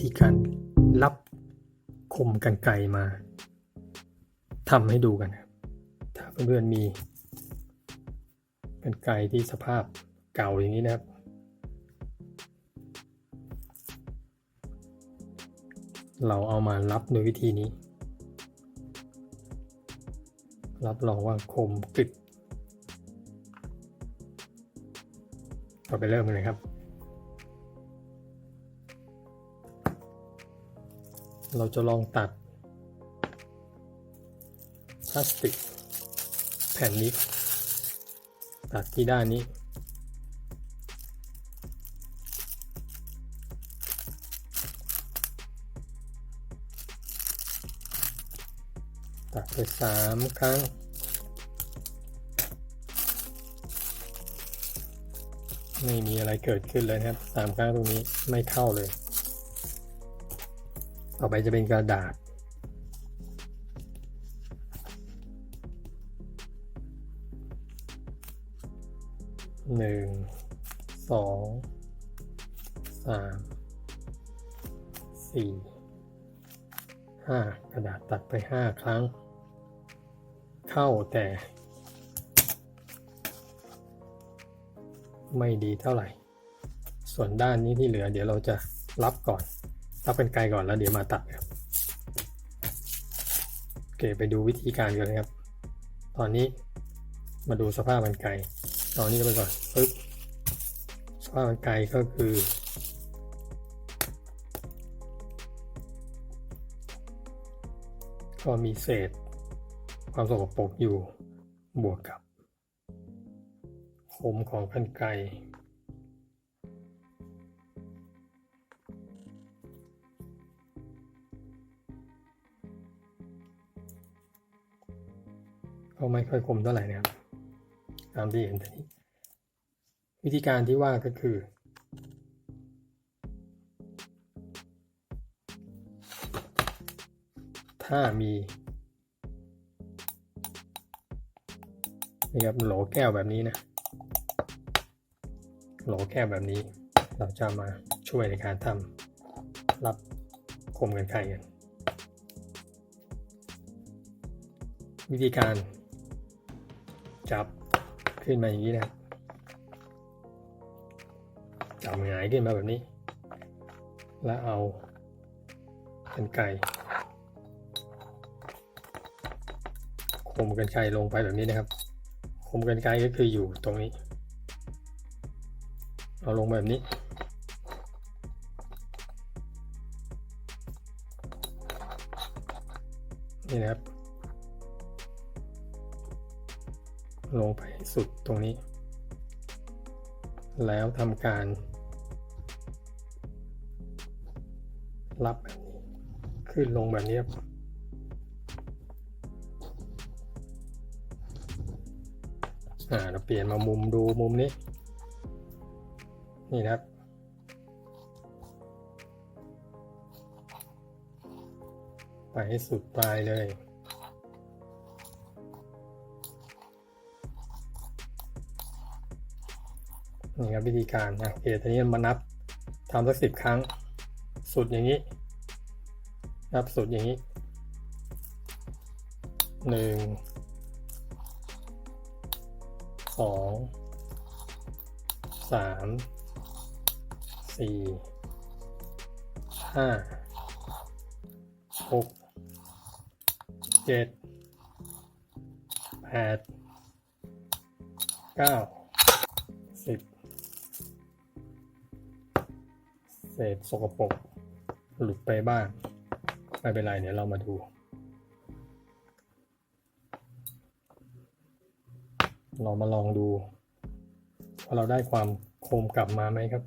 ธีการรับคมกันไกมาทำให้ดูกันครับ ถ้าเพื่อนๆมีกันไกที่สภาพเก่าอย่างนี้นะครับ เราเอามารับโดยวิธีนี้ รับรองว่าคมกึดเราไปเริ่มกันเลยครับ เราจะลองตัดพลาสติกแผ่นนี้ ตัดที่ด้านนี้ ตัดไปสามครั้งไม่มีอะไรเกิดขึ้นเลยนะครับสามครั้งตรงนี้ไม่เข้าเลย ต่อไปจะเป็นกระดาษ หนึ่ง สอง สาม สี่ ห้ากระดาษตัดไปห้าครั้ง เข้าแต่ ไม่ดีเท่าไหร่ ส่วนด้านนี้ที่เหลือเดี๋ยวเราจะรับก่อน รับเป็นไกลก่อนแล้วเดี๋ยวมาตัดครับโอเคไปดูวิธีการกันเลยครับ ตอนนี้มาดูสภาพมันไกลตอนนี้ก็ไปก่อนปึ๊บสภาพมันไกลก็คือก็มีเศษ ความสกปรกอยู่บวกกับคมของกันไก ก็ไม่ค่อยคมเท่าไหร่นะครับตามที่เห็นทีนี้ วิธีการที่ว่าก็คือ ถ้ามีนี่ครับโหลแก้วแบบนี้นะโหลแก้วแบบนี้ เราจะมาช่วยในการทำรับคมกันไกรกัน วิธีการ จับขึ้นมาอย่างนี้นะครับจับหงายขึ้นมาแบบนี้ แล้วเอากันไกรคมกันไกรลงไปแบบนี้นะครับ คมกันไกรก็คืออยู่ตรงนี้ เอาลงแบบนี้ นี่นะครับ ลงไปสุดตรงนี้ แล้วทำการ รับแบบนี้ขึ้นลงแบบนี้ครับอ่าเราเปลี่ยนมามุมดูมุมนี้ นี่นะครับไปให้สุดปลายเลย นี่ครับวิธีการนะโอเคทีนี้มานับทำสักสิบครั้ง สุดอย่างนี้ นับสุดอย่างนี้หนึ่งสองสามสี่ห้าหกเจ็ดแปดเก้า ษสกปรกหลุดไปบ้างไม่เป็นไรเดี๋ยวเรามาดู เรามาลองดูว่าเราได้ความโคมกลับมาไหมครับ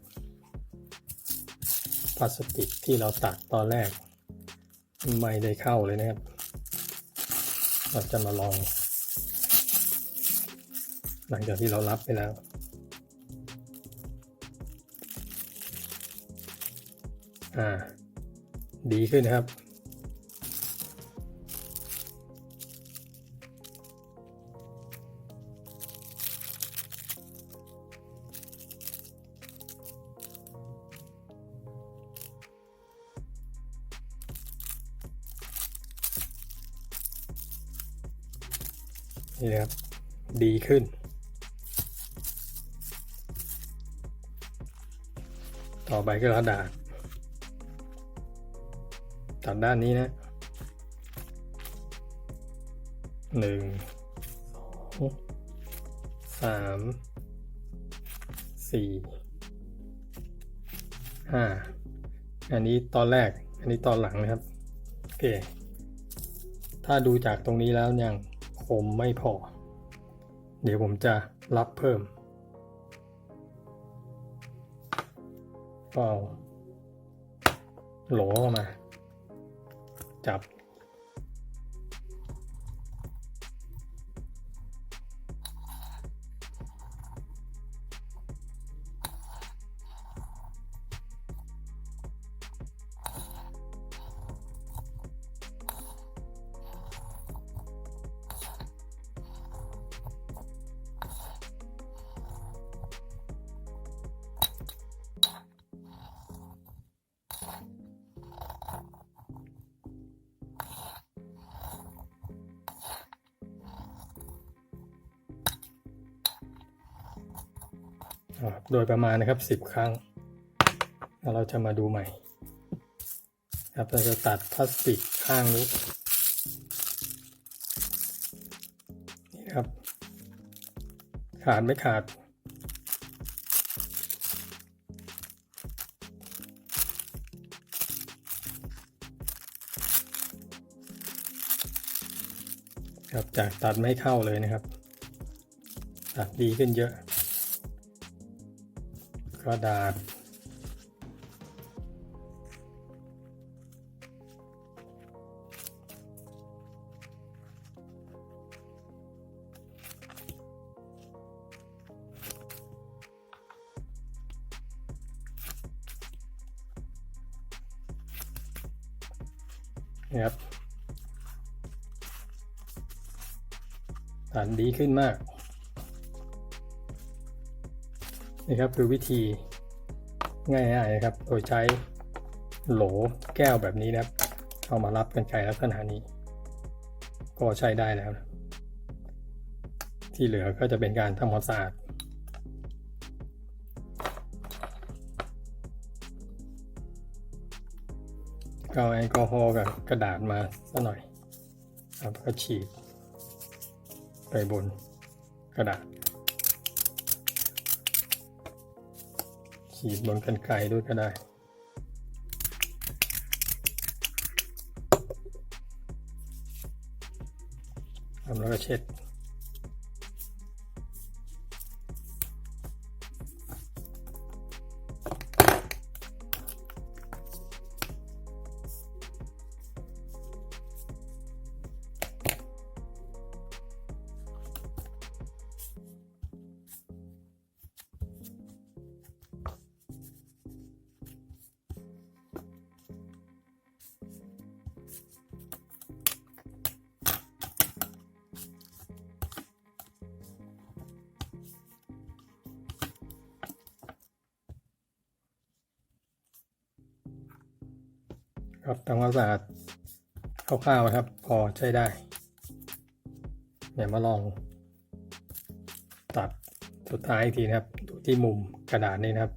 พลาสติกที่เราตัดตอนแรก ไม่ได้เข้าเลยนะครับ เราจะมาลอง หลังจากที่เรารับไปแล้ว อ่า ดีขึ้นครับ นี่นะครับ ดีขึ้น ต่อไปก็กระดาษ ตัดด้านนี้นะหนึ่งสองสามสี่ห้าอันนี้ตอนแรก อันนี้ตอนหลังนะครับ โอเค ถ้าดูจากตรงนี้แล้วยังคมไม่พอ เดี๋ยวผมจะรับเพิ่มก็เอาโหลเข้ามา จั โดยประมาณนะครับสิบ10 ครั้ง แล้วเราจะมาดูใหม่ ครับเราจะตัดพลาสติกข้างนี้นี่ครับ ขาดไม่ขาดครับจากตัดไม่เข้าเลยนะครับ ตัดดีขึ้นเยอะ กระดาษ นะครับตัดดีขึ้นมาก นี่ครับคือวิธีง่ายๆนะครับ โดยใช้โหลแก้วแบบนี้นะครับ เอามารับกันไกลลักษณะนี้ ก็ใช้ได้แล้วนะที่เหลือก็จะเป็นการทำความสะอาดก็เอาแอลกอฮอล์กับกระดาษมาสักหน่อยครับก็ฉีดไปบนกระดาษ ขีดบนกันไกด้วยก็ได้ ทำแล้วก็เช็ด ครับทำความสะอาดคร่าวๆนะครับ พอใช้ได้เดี๋ยวมาลอง ตัดสุดท้ายอีกทีนะครับดูที่มุมกระดาษนี้นะครับ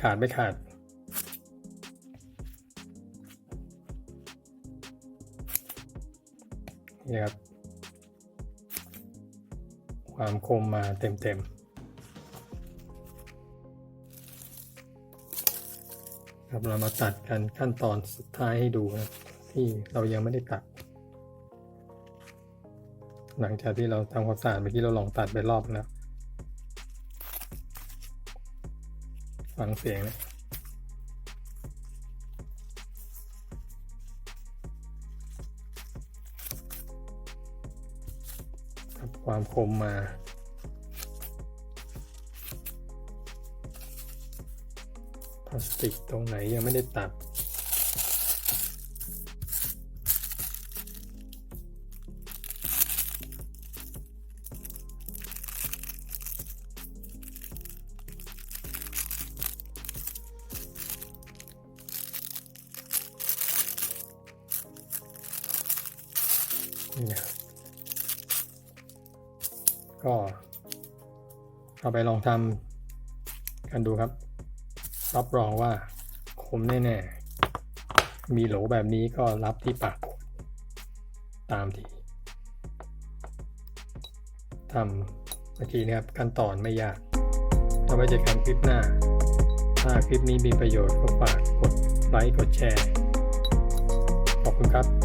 ขาดไม่ขาด นี่ครับ ความคมมาเต็มๆ ครับเรามาตัดกันขั้นตอนสุดท้ายให้ดูนะที่เรายังไม่ได้ตัด หลังจากที่เราทำความสะอาดเมื่อกี้เราลองตัดไปรอบแล้วฟังเสียงนะครับความคมมาาสติกตรงไหนยังไม่ได้ตัด นี่ก็เอาไปลองทำกันดูครับ รับรองว่าคมแน่ๆ มีโหลแบบนี้ก็รับที่ปากขวดตามที่ทำเมื่อกี้นะครับขั้นตอนไม่ยากเอาไว้เจอกันคลิปหน้า ถ้าคลิปนี้มีประโยชน์ก็ฝากกดไลค์กดแชร์ ขอบคุณครับ